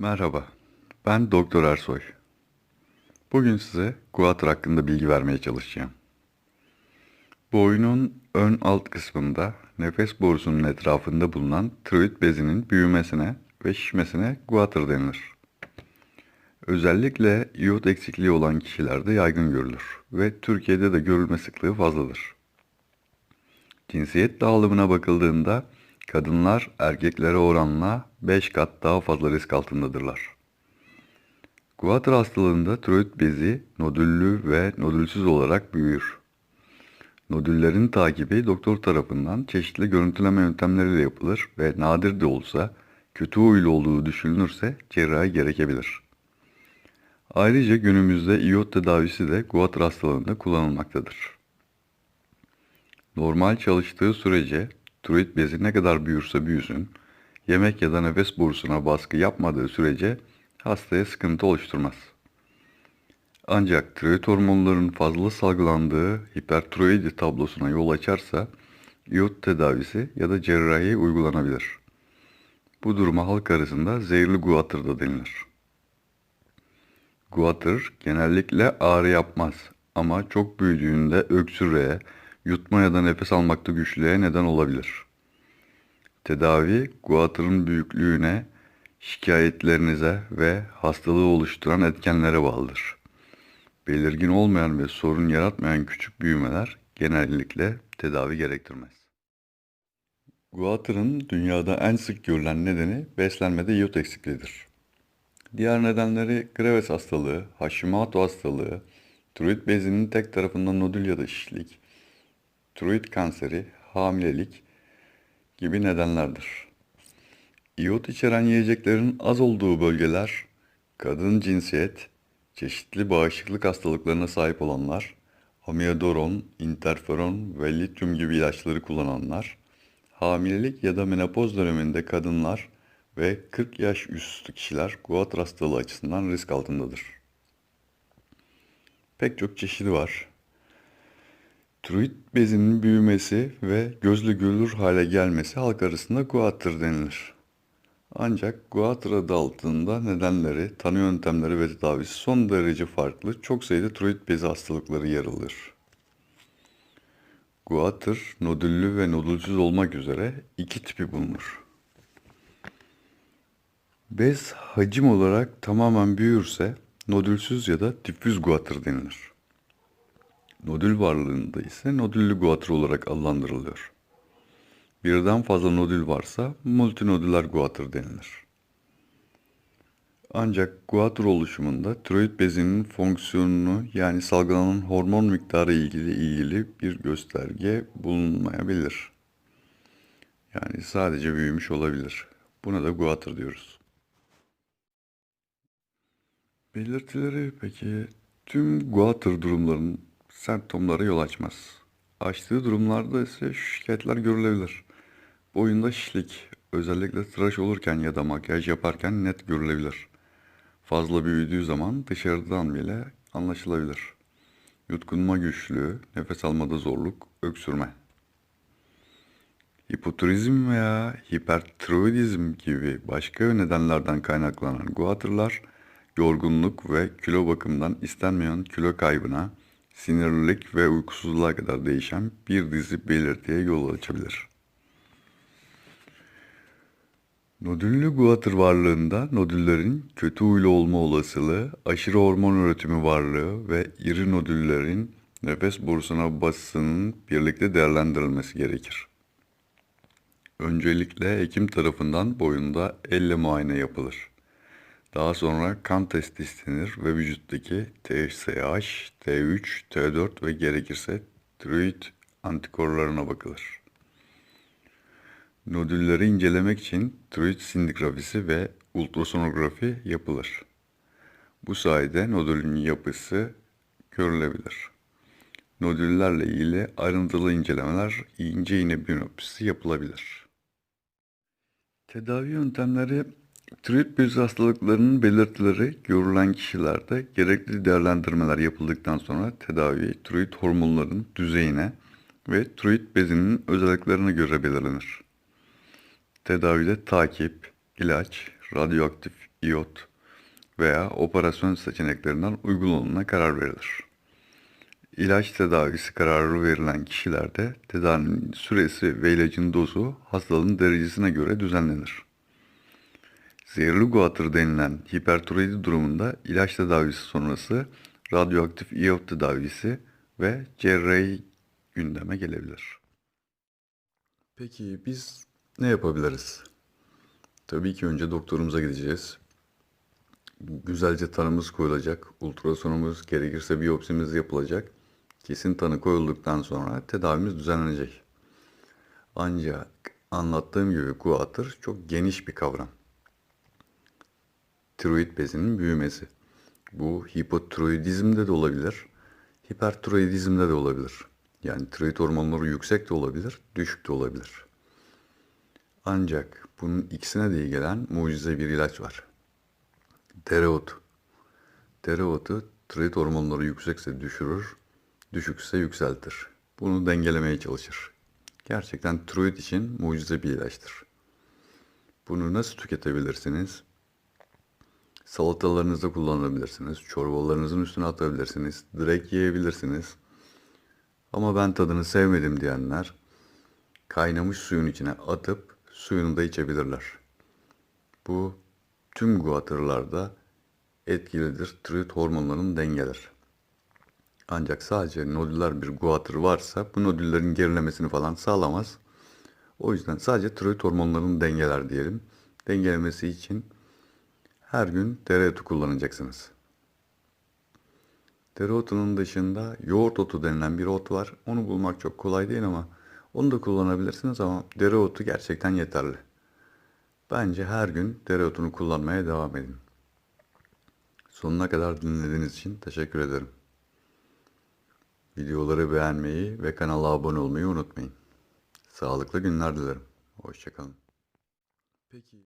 Merhaba, ben Doktor Ersoy. Bugün size Guatr hakkında bilgi vermeye çalışacağım. Boynun ön alt kısmında nefes borusunun etrafında bulunan tiroid bezinin büyümesine ve şişmesine Guatr denilir. Özellikle iot eksikliği olan kişilerde yaygın görülür ve Türkiye'de de görülme sıklığı fazladır. Cinsiyet dağılımına bakıldığında kadınlar erkeklere oranla 5 kat daha fazla risk altındadırlar. Guatr hastalığında tiroid bezi nodüllü ve nodülsüz olarak büyür. Nodüllerin takibi doktor tarafından çeşitli görüntüleme yöntemleriyle yapılır ve nadir de olsa kötü huylu olduğu düşünülürse cerrahi gerekebilir. Ayrıca günümüzde iot tedavisi de Guatr hastalığında kullanılmaktadır. Normal çalıştığı sürece tiroid bezi ne kadar büyürse büyüsün, yemek ya da nefes borusuna baskı yapmadığı sürece hastaya sıkıntı oluşturmaz. Ancak tiroid hormonlarının fazla salgılandığı hipertiroidi tablosuna yol açarsa iot tedavisi ya da cerrahi uygulanabilir. Bu duruma halk arasında zehirli guatr da denilir. Guatr genellikle ağrı yapmaz ama çok büyüdüğünde öksürüğe, yutma ya da nefes almakta güçlüğe neden olabilir. Tedavi guatrın büyüklüğüne, şikayetlerinize ve hastalığı oluşturan etkenlere bağlıdır. Belirgin olmayan ve sorun yaratmayan küçük büyümeler genellikle tedavi gerektirmez. Guatr'ın dünyada en sık görülen nedeni beslenmede iot eksikliğidir. Diğer nedenleri Graves hastalığı, Hashimoto hastalığı, tiroid bezinin tek tarafında nodül ya da şişlik, tiroid kanseri, hamilelik gibi nedenlerdir. İyot içeren yiyeceklerin az olduğu bölgeler, kadın cinsiyet, çeşitli bağışıklık hastalıklarına sahip olanlar, amiyadoron, interferon ve lityum gibi ilaçları kullananlar, hamilelik ya da menopoz döneminde kadınlar ve 40 yaş üstü kişiler Guatr hastalığı açısından risk altındadır. Pek çok çeşidi var. Tiroid bezinin büyümesi ve gözle görülür hale gelmesi halk arasında guatr denilir. Ancak guatr adı altında nedenleri, tanı yöntemleri ve tedavisi son derece farklı çok sayıda tiroid bezi hastalıkları yer alır. Guatr, nodüllü ve nodülsüz olmak üzere iki tipi bulunur. Bez hacim olarak tamamen büyürse nodülsüz ya da difüz guatr denilir. Nodül varlığında ise nodüllü guatr olarak adlandırılıyor. Birden fazla nodül varsa multinodüler guatr denilir. Ancak guatr oluşumunda tiroid bezinin fonksiyonunu yani salgılanan hormon miktarı ilgili ilgili bir gösterge bulunmayabilir. Yani sadece büyümüş olabilir. Buna da guatr diyoruz. Belirtileri peki tüm guatr durumlarının semptomlara yol açmaz. Açtığı durumlarda ise şikayetler görülebilir. Boyunda şişlik, özellikle tıraş olurken ya da makyaj yaparken net görülebilir. Fazla büyüdüğü zaman dışarıdan bile anlaşılabilir. Yutkunma güçlüğü, nefes almada zorluk, öksürme. Hipotiroidizm veya hipertiroidizm gibi başka nedenlerden kaynaklanan guatrlar, yorgunluk ve kilo bakımından istenmeyen kilo kaybına, sinirlilik ve uykusuzluğa kadar değişen bir dizi belirtiye yol açabilir. Nodüllü guatr varlığında nodüllerin kötü huylu olma olasılığı, aşırı hormon üretimi varlığı ve iri nodüllerin nefes borusuna basısının birlikte değerlendirilmesi gerekir. Öncelikle hekim tarafından boyunda elle muayene yapılır. Daha sonra kan testi istenir ve vücuttaki TSH, T3, T4 ve gerekirse tiroid antikorlarına bakılır. Nodülleri incelemek için tiroid sindigrafisi ve ultrasonografi yapılır. Bu sayede nodülün yapısı görülebilir. Nodüllerle ilgili ayrıntılı incelemeler ince iğne biyopsisi yapılabilir. Tedavi yöntemleri Tiroid bezi hastalıklarının belirtileri görülen kişilerde gerekli değerlendirmeler yapıldıktan sonra tedavi tiroid hormonların düzeyine ve tiroid bezinin özelliklerine göre belirlenir. Tedavide takip, ilaç, radyoaktif iyot veya operasyon seçeneklerinden uygun olanına karar verilir. İlaç tedavisi kararı verilen kişilerde tedavinin süresi ve ilacın dozu hastalığın derecesine göre düzenlenir. Zehirli guatr denilen hipertiroidi durumunda ilaç tedavisi sonrası radyoaktif iyot tedavisi ve cerrahi gündeme gelebilir. Peki biz ne yapabiliriz? Tabii ki önce doktorumuza gideceğiz. Güzelce tanımız koyulacak, ultrasonumuz, gerekirse biyopsimiz yapılacak. Kesin tanı koyulduktan sonra tedavimiz düzenlenecek. Ancak anlattığım gibi guatr çok geniş bir kavram. Tiroid bezinin büyümesi. Bu hipotiroidizmde de olabilir, hipertiroidizmde de olabilir. Yani tiroid hormonları yüksek de olabilir, düşük de olabilir. Ancak bunun ikisine de gelen mucize bir ilaç var. Dereotu. Dereotu tiroid hormonları yüksekse düşürür, düşükse yükseltir. Bunu dengelemeye çalışır. Gerçekten tiroid için mucize bir ilaçtır. Bunu nasıl tüketebilirsiniz? Salatalarınızda kullanabilirsiniz. Çorbalarınızın üstüne atabilirsiniz. Direkt yiyebilirsiniz. Ama ben tadını sevmedim diyenler kaynamış suyun içine atıp suyunu da içebilirler. Bu tüm guatırlarda etkilidir. Tiroid hormonlarını dengeler. Ancak sadece nodüler bir guatr varsa bu nodüllerin gerilemesini falan sağlamaz. O yüzden sadece tiroid hormonlarını dengeler diyelim. Dengelemesi için her gün dereotu kullanacaksınız. Dereotunun dışında yoğurt otu denilen bir ot var. Onu bulmak çok kolay değil ama onu da kullanabilirsiniz ama dereotu gerçekten yeterli. Bence her gün dereotunu kullanmaya devam edin. Sonuna kadar dinlediğiniz için teşekkür ederim. Videoları beğenmeyi ve kanala abone olmayı unutmayın. Sağlıklı günler dilerim. Hoşçakalın. Peki